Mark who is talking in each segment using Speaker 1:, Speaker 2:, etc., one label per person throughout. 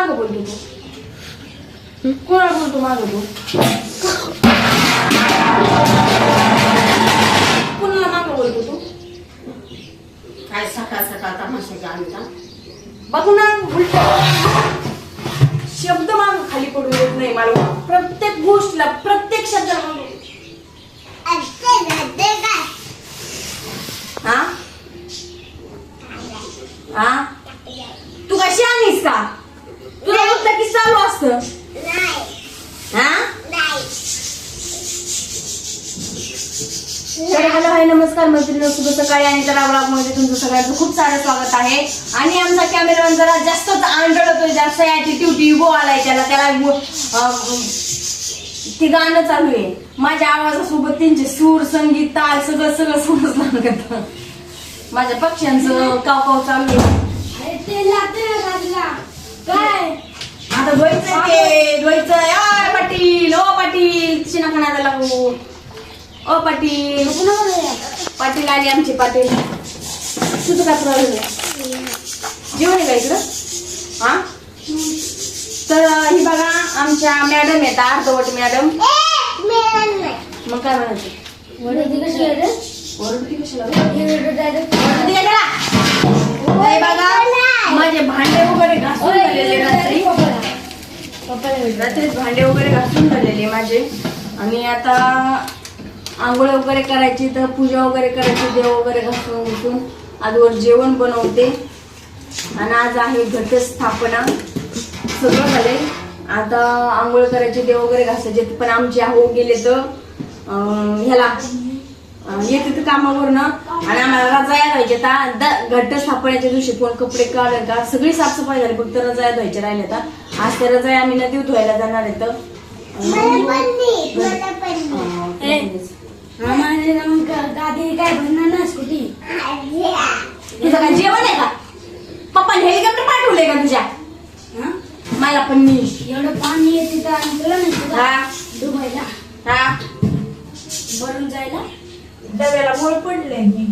Speaker 1: मागं बोलतो तू कोणाला बोलतो मागं तू कोणाला मागं बोलतो तू
Speaker 2: काय सकाळ सकाळ तमाशा जाणता
Speaker 1: बघू ना उलट शब्द माग खाली पडू देत नाही मला प्रत्येक गोष्टीला प्रत्येक शब्दाला मागं- हा हा तू कशी आणलीस का तुला म्हटलं की चालू असत हा तर हॅलो हाय नमस्कार मैत्रिणी शुभ सकाळी आणि तर मध्ये तुमचं सगळ्यांचं खूप सारं स्वागत आहे. आणि आमचा कॅमेरामॅन जरा जास्तच आंधळतोय जास्त ऍटिट्यूड इगो आलाय त्याला. त्याला ते गाणं चालू आहे. माझ्या आवाजासोबत त्यांचे सूर संगीत ताल सगळं सगळं समजलं लागत. माझ्या पक्ष्यांचं काव काव चालू आहे. काय? आता धुवायचं ते धुवायचं आय पाटील ओ पाटील. तिची नका नादा लागू ओ पाटील. पाटील आली आमची पाटील. तुझं काय प्रॉब्लेम आहे? जेवण आहे का इकडं? हा? तर ही बघा आमच्या मॅडम आहेत अर्धवट मॅडम मग काय म्हणायचं? माझे भांडे वगैरे घासून झालेले रात्री. रात्रीच भांडे वगैरे घासून झालेले माझे. आणि आता आंघोळ वगैरे करायची तर पूजा वगैरे करायची देव वगैरे घासून घुसून आजवर जेवण बनवते. आणि आज आहे घटस्थापना. सगळं झालंय. आता आंघोळ करायचे देव वगैरे घासायचे पण आमचे आहो गेले तर ह्याला येते तर कामावरनं. आणि आम्हाला रजाया धुवायच्या. आता द- घट्ट स्थापनेच्या दिवशी कोण कपडे काढ का? सगळी साफसफाई झाली फक्त रजाया धुवायच्या राहिल्या आता. आज त्या रजाया आम्ही नदीत धुवायला जाणार आहेत. अं,
Speaker 3: गादी काय बनणार ना स्कूटी?
Speaker 1: तुझं काय जेवण आहे का? पप्पा हेलिकॉप्टर पाठवलंय का तुझ्या? मला पण मी.
Speaker 3: एवढं पाणी येते तर आणि तुला नाही तुला?
Speaker 1: हा.
Speaker 3: डुबायला
Speaker 1: हा.
Speaker 3: भरून जायला?
Speaker 1: डब्याला मोळ पडले मी.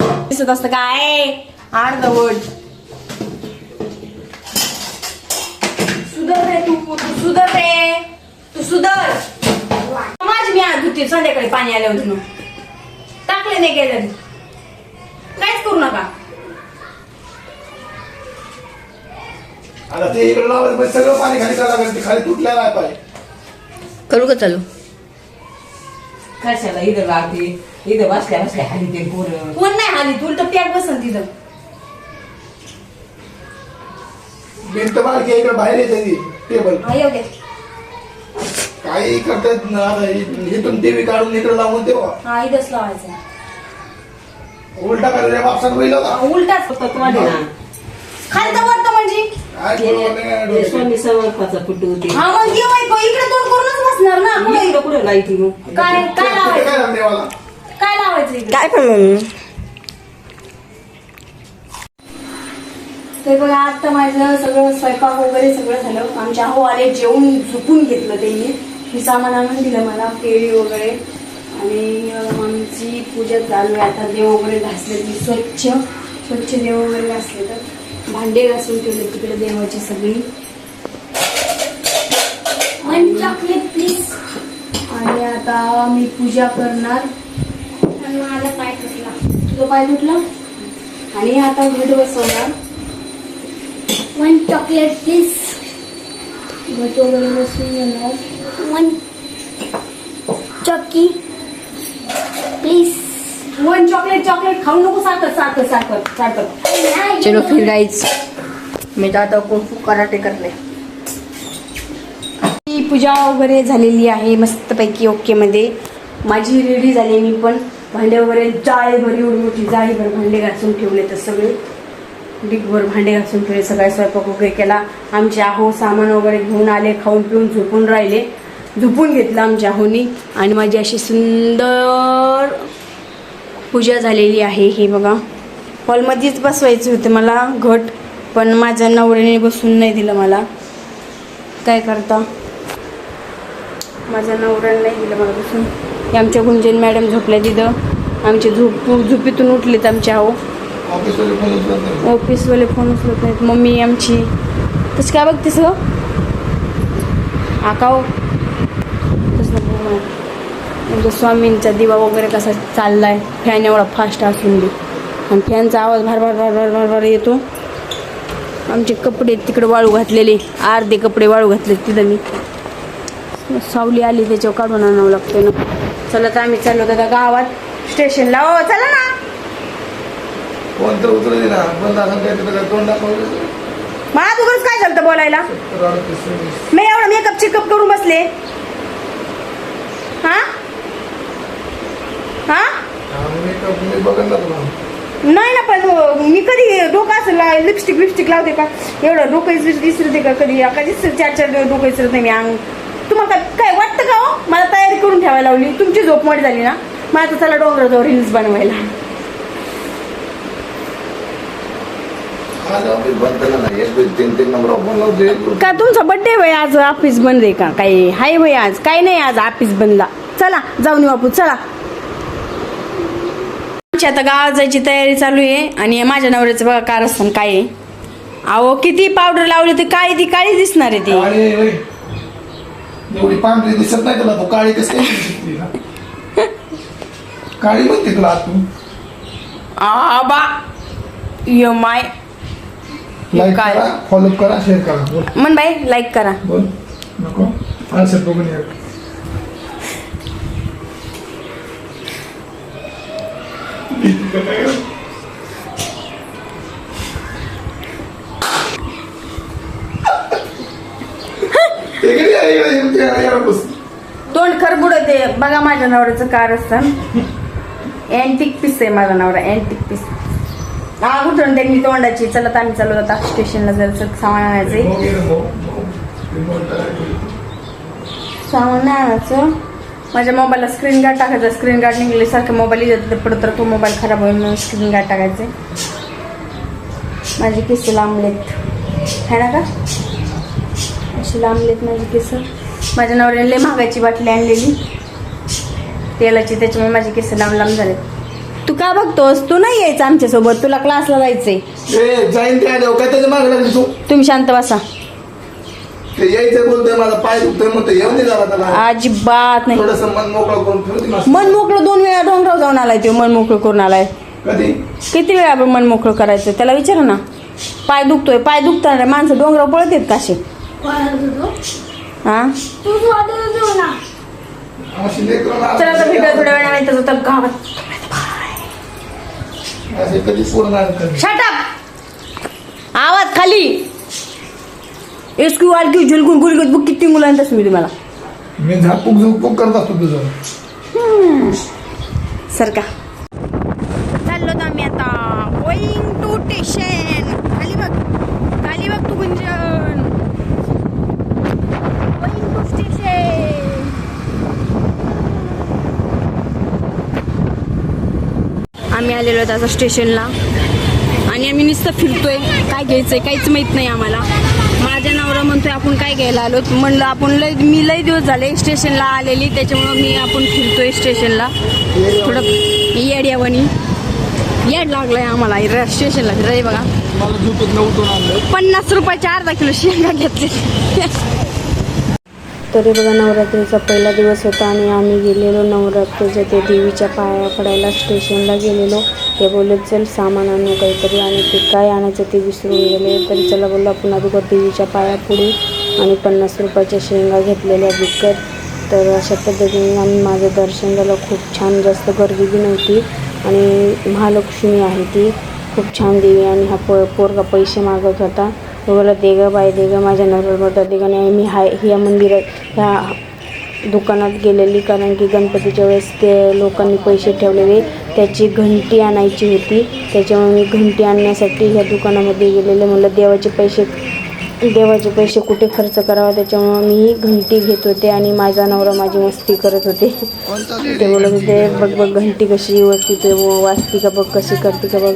Speaker 1: दिसत असत काय अर्धवट सुधर रे तू. तू सुधर रे. तू सुधर. माझी मी आज धुते संध्याकाळी पाणी आले होते टाकले नाही गेले. काहीच करू नका.
Speaker 4: आता ते इकडे लावायचं पण सगळं पाणी खाली करायला लागेल ते खाली तुटलेलं आहे पाय
Speaker 5: करू का चालू?
Speaker 2: कशाला इथं लागते इथं बसल्या बसल्या खाली ते पोरं.
Speaker 1: कोण नाही आली तू तर पॅक बसन तिथं.
Speaker 4: भिंत इकडे बाहेर येते ती. टेबल.
Speaker 1: हा येऊ दे.
Speaker 4: काही करतात ना आता इ- इथून टीव्ही काढून इकडे लावून तेव्हा
Speaker 1: हा इथंच लावायचं.
Speaker 4: उलटा करायला होईल होता
Speaker 1: उलटाच खाली तर वरतं म्हणजे?
Speaker 4: काय बरोबर नाही,
Speaker 2: ते
Speaker 4: डोक्यात.
Speaker 2: स्वामी समर्थाचा पुटू होते
Speaker 1: हा मग ये बाई, इकडे तोंड करूनच बसणार ना. पुढे
Speaker 2: इकडं कुठं लाईटी मग
Speaker 1: काय काय
Speaker 4: ते
Speaker 1: लावायचं?
Speaker 4: काय झालं देवाला?
Speaker 1: काय लावायचं इकडे?
Speaker 5: काय पण मम्मी
Speaker 1: ते बघा आता माझं सगळं स्वयंपाक वगैरे सगळं झालं. आमच्या हो आले जेवून झुपून घेतलं त्यांनी. हे सामान आणून दिलं मला केळी वगैरे. आणि आमची पूजा चालू आहे. आता देव वगैरे घासले मी स्वच्छ स्वच्छ देव वगैरे घासले तर भांडे घासून ठेवले तिकडे देवाची सगळी.
Speaker 3: वन चॉकलेट प्लीज
Speaker 1: आणि आता मी पूजा करणार.
Speaker 3: आणि मला पाय तुटला.
Speaker 1: तुझं पाय तुटलं? आणि आता घट बसवणार
Speaker 3: वन चॉकलेट प्लीज
Speaker 1: घट वगैरे बसवून घेणार.
Speaker 3: One chocky please
Speaker 1: one chocolate chocolate खाऊ नको साखर साखर साखर साखर.
Speaker 5: चलो फिर गाईज मी आता कुंफू कराटे करले
Speaker 1: ही पूजा वगैरे झालेली आहे मस्तपैकी ओके मध्ये. माझी रेडी झाली मी पण. भांडे वगैरे जाळीभर एवढी मोठी जाळीभर भांडे घासून ठेवले तर सगळे. डिगभर भांडे घासून ठेवले सगळा स्वयंपाक वगैरे केला. आमचे आहो सामान वगैरे घेऊन आले खाऊन पिऊन झोपून राहिले. झोपून घेतलं आमच्या आहोनी. आणि माझी अशी सुंदर पूजा झालेली आहे हे बघा. हॉलमध्येच बसवायचं होतं मला घट पण माझ्या नवऱ्याने बसून नाही दिलं मला. काय करता? माझ्या नवऱ्याने नाही दिलं मला बसून. हे आमच्या गुंजन मॅडम झोपल्या तिथं. आमचे झोप झोपेतून उठलेत आमच्या हो
Speaker 4: नाही.
Speaker 1: ऑफिसवाले फोन उचलत नाहीत. मम्मी आमची तशी काय बघतेस ग आकाव म्हणजे स्वामींचा दिवा वगैरे कसा चाललाय फॅन एवढा फास्ट असून बी. आणि फॅनचा आवाज भर भर भर भर भर भर येतो. आमचे कपडे तिकडे वाळू घातलेले अर्धे कपडे वाळू घातले तिथं मी. सावली आली त्याच्यावर काढून आणावं लागतं ना. चला तर आम्ही चाललो आता गावात. स्टेशनला हो चला ना. मला तुझंच काय झालं बोलायला. मी एवढं मेकअप चेकअप करून बसले. हा? हा? नाही ना पण मी कधी डोकं असं लिपस्टिक बिपस्टिक लावते का? एवढं डोकं विसरते का कधी? कधीच चार चार दिवस डोकं विसरत नाही मी अंग. तुम्हाला काय काय वाटतं का हो? मला तयारी करून ठेवायला लावली. तुमची झोप मोठी झाली ना? मला तर चला डोंगराजवळ रील्स बनवायला
Speaker 4: आज ऑफिस बंद केलं ना एक दोन तीन तीन नंबर फोन लावते
Speaker 1: का तुमचा बड्डे वय आज? ऑफिस बंद आहे का? काही हाय वय आज? काय नाही आज ऑफिस बंदला चला जाऊन आपण. चला. आमची आता गावात जायची तयारी चालू आहे आणि माझ्या नवऱ्याचं बघा कारस्थान काय आहे. अहो किती पावडर लावली तर काळी ती काळी दिसणार आहे ती.
Speaker 4: एवढी पांढरी दिसत नाही तुला. तू काळी कस काय दिसते ना? काळी म्हणते तुला तू
Speaker 1: आबा. यो माय.
Speaker 4: लाईक
Speaker 1: काय?
Speaker 4: करा फॉलो करा शेअर करा. बोल.
Speaker 1: मन बाई लाईक करा.
Speaker 4: बोल. नको. आन्सर बघून या इकडे या, इकडे, बस.
Speaker 1: तोंड खरबुड ते बघा माझ्या नवऱ्याचं कारस्थान अँटिक पीस आहे माझा नवरा अँटिक पीस हा कुठून त्यांनी तोंडाची. चला आम्ही चालू आता स्टेशनला जर सामान
Speaker 4: आणायचं
Speaker 1: सामान नाही आणायचं. माझ्या मोबाईलला स्क्रीन गार्ड टाकायचं. स्क्रीन गार्ड निघले सारखं मोबाईल येत पडत तर तो मोबाईल खराब होईल म्हणून स्क्रीन गार्ड टाकायचे माझे केस लांबलेत. है ना का? अशी लांबलेत माझे केस. माझ्या नवऱ्याने लय महागाची बाटली आणलेली. तेलाची त्याच्यामुळे माझे केस लांब लांब झाले तू का बघतोस? तू नाही यायचं आमच्यासोबत. तुला क्लासला जायचंय.
Speaker 4: ए जाईन ते आल्यावर. काय त्याच्यामागे लागली तू?
Speaker 1: तुम्ही शांत बसा.
Speaker 4: ते यायचं बोलतोय माझा पाय दुखतोय म्हणतो येऊन दे जरा त्याला.
Speaker 1: अजिबात नाही.
Speaker 4: थोडस मन मोकळं करून फिरते ना
Speaker 1: मन मोकळं दोन वेळा डोंगराव जाऊन आलाय तो मन मोकळं करून आलाय.
Speaker 4: कधी?
Speaker 1: किती वेळा आपण मन मोकळं करायचं? त्याला विचारा ना. पाय दुखतोय पाय दुखताना माणसं डोंगराव पळत येत काशे हा?
Speaker 3: ना.
Speaker 1: चला तर भेटूया थोड्या वेळा नाही तर तर गावात.
Speaker 4: असे कधी पूर्ण नाही करत.
Speaker 1: शटअप आवाज खाली. एसक्यू आलक्यू झुलकून गुलगुत बुक किती मुलांचाच मी तुम्हाला?
Speaker 4: मी झापूक झुपूक करत असतो तुझं.
Speaker 1: सर का चाललो तर आम्ही आता गोईंग टू स्टेशन खाली बघ खाली बघ तू गुंजन गोईंग टू स्टेशन आम्ही आलेलो आहोत आता स्टेशनला. आणि आम्ही नुसतं फिरतोय. काय घ्यायचंय? काहीच माहीत नाही आम्हाला. माझ्या नवरा म्हणतोय आपण काय घ्यायला आलो? म्हणलं आपण लय मी लय दिवस झाले स्टेशनला आलेली त्याच्यामुळं मी आपण फिरतोय स्टेशनला. थोडं येड्यावानी येड लागलाय आम्हाला. स्टेशनला फिरायला बघा. पन्नास रुपयाचे अर्धा किलो शेंगा घेतले तरी बघा नवरात्रीचा पहिला दिवस होता आणि आम्ही गेलेलो नवरात्रीच्या ते देवीच्या पाया पडायला स्टेशनला गेलेलो. ते बोलले चल सामान आणू काहीतरी. आणि ते काय आणायचं ते विसरून गेले. तरी चला बोललो आपण अगोदर देवीच्या पाया पुढे आणि पन्नास रुपयाच्या शेंगा घेतलेल्या विकत तर अशा पद्धतीने आम्ही माझं दर्शन झालं. खूप छान जास्त गर्दी बी नव्हती. आणि महालक्ष्मी आहे ती. खूप छान देवी आणि हा प पोरगा पैसे मागत होता. तो बोला दे गं बाय दे गं माझ्या नवऱ्याला दे गं नाही मी हाय ह्या मंदिरात ह्या दुकानात गेलेली कारण की गणपतीच्या वेळेस ते लोकांनी पैसे ठेवलेले त्याची घंटी आणायची होती. त्याच्यामुळे मी घंटी आणण्यासाठी ह्या दुकानामध्ये गेलेले. म्हणलं देवाचे पैसे देवाचे पैसे कुठे खर्च करावा? त्याच्यामुळं मी घंटी घेत होते आणि माझा नवरा माझी मस्ती करत होते. ते बोलत होते बघ बघ घंटी कशी व्यवस्थित वाजती का बघ कशी करते का बघ.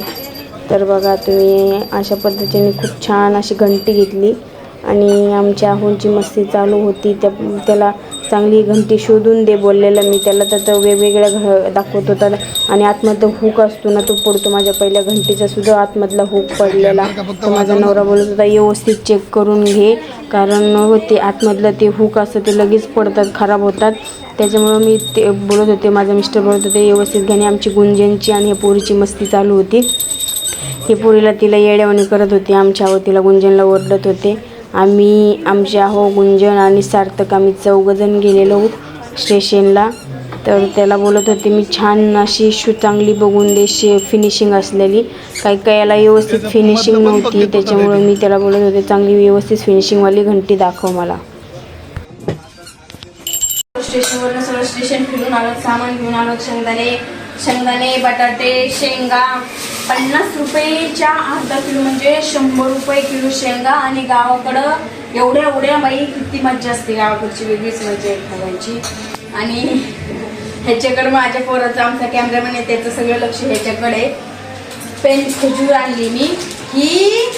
Speaker 1: तर बघा तुम्ही अशा पद्धतीने खूप छान अशी घंटी घेतली. आणि आमच्या आहोंची मस्ती चालू होती. त्या त्याला
Speaker 6: चांगली घंटी शोधून दे बोललेलं मी. त्याला तर वेगवेगळ्या घ दाखवत होता. आणि आतमधला हुक असतो ना तो पडतो. माझ्या पहिल्या घंटीचा सुद्धा आतमधला हुक पडलेला. तर माझा नवरा बोलत होता व्यवस्थित चेक करून घे. कारण ते आतमधलं ते हुक असतं ते लगेच पडतात खराब होतात. त्याच्यामुळं मी ते बोलत होते माझा मिस्टर बोलत होते व्यवस्थित घ्याने आमची गुंजनची आणि या पोरीची मस्ती चालू होती. ही पोरीला तिला येड्यावणी करत होती. आमच्या हो तिला गुंजनला ओरडत होते. आम्ही आमच्या हो गुंजन आणि सार्थक आम्ही चौघजण गेलेलो स्टेशनला. तर त्याला बोलत होते मी छान अशी शू चांगली बघून दे शे फिनिशिंग असलेली. काही काही याला व्यवस्थित फिनिशिंग नव्हती. त्याच्यामुळं मी त्याला बोलत होते चांगली व्यवस्थित फिनिशिंगवाली घंटी दाखव मला.
Speaker 1: स्टेशनवरनं सगळं स्टेशन फिरून आलो सामान घेऊन आलो शेंगदाणे शेंगदाणे बटाटे शेंगा पन्नास रुपयेच्या अर्धा किलो म्हणजे शंभर रुपये किलो शेंगा आणि गावाकडं एवढ्या एवढ्या बाई किती मज्जा असते गावाकडची वेगळीच मजा आहे खावायची आणि ह्याच्याकडं माझ्या पोराचं आमचा कॅमेरामॅन आहे त्याचं सगळं लक्ष ह्याच्याकडे. पेन खजूर आणली मी. ही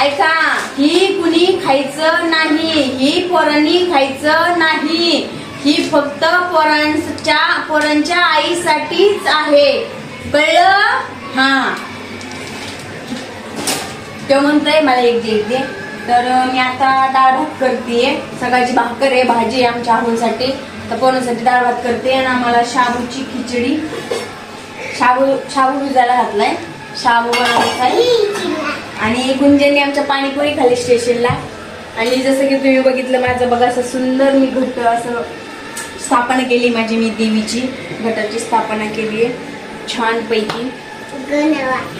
Speaker 1: ऐका ही कुणी खायचं नाही ही पोरांनी खायचं नाही. ही फक्त पोरांच्या पोरांच्या आईसाठीच आहे. कळलं? हा. तो म्हणतोय मला एक दे एक दे. तर मी आता डाळ भात करते सकाळची भाकर आहे भाजी आहे आमच्या आहोसाठी तर पोरांसाठी डाळ भात करते आणि आम्हाला शाबूची खिचडी. शाबू शाबू भिजायला घातलाय. शाबू बनवायचा आणि गुंजनने आमच्या पाणीपुरी खाली स्टेशनला आणि जसं की तुम्ही बघितलं माझं बघा असं सुंदर मी घट्ट असं स्थापना केली माझी मी देवीची घटाची स्थापना केली आहे. छानपैकी.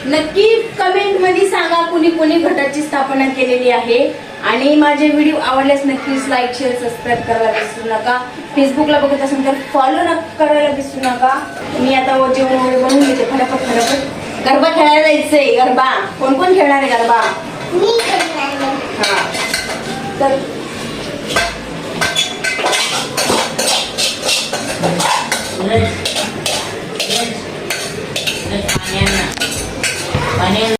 Speaker 1: नक्की कमेंटमध्ये सांगा कुणी कुणी घटाची स्थापना केलेली आहे. आणि माझे व्हिडिओ आवडल्यास नक्कीच लाईक शेअर सबस्क्राईब करायला विसरू नका. फेसबुकला बघत असेल तर फॉलो न करायला विसरू नका. मी आता जेवण वगैरे बनवून घेते. फटाफट फटाफट. गरबा खेळायला जायचंय. गरबा. कोण कोण खेळणार आहे गरबा? हा. तर
Speaker 2: เลยเลยเลยตาแน่นอะตาแน่น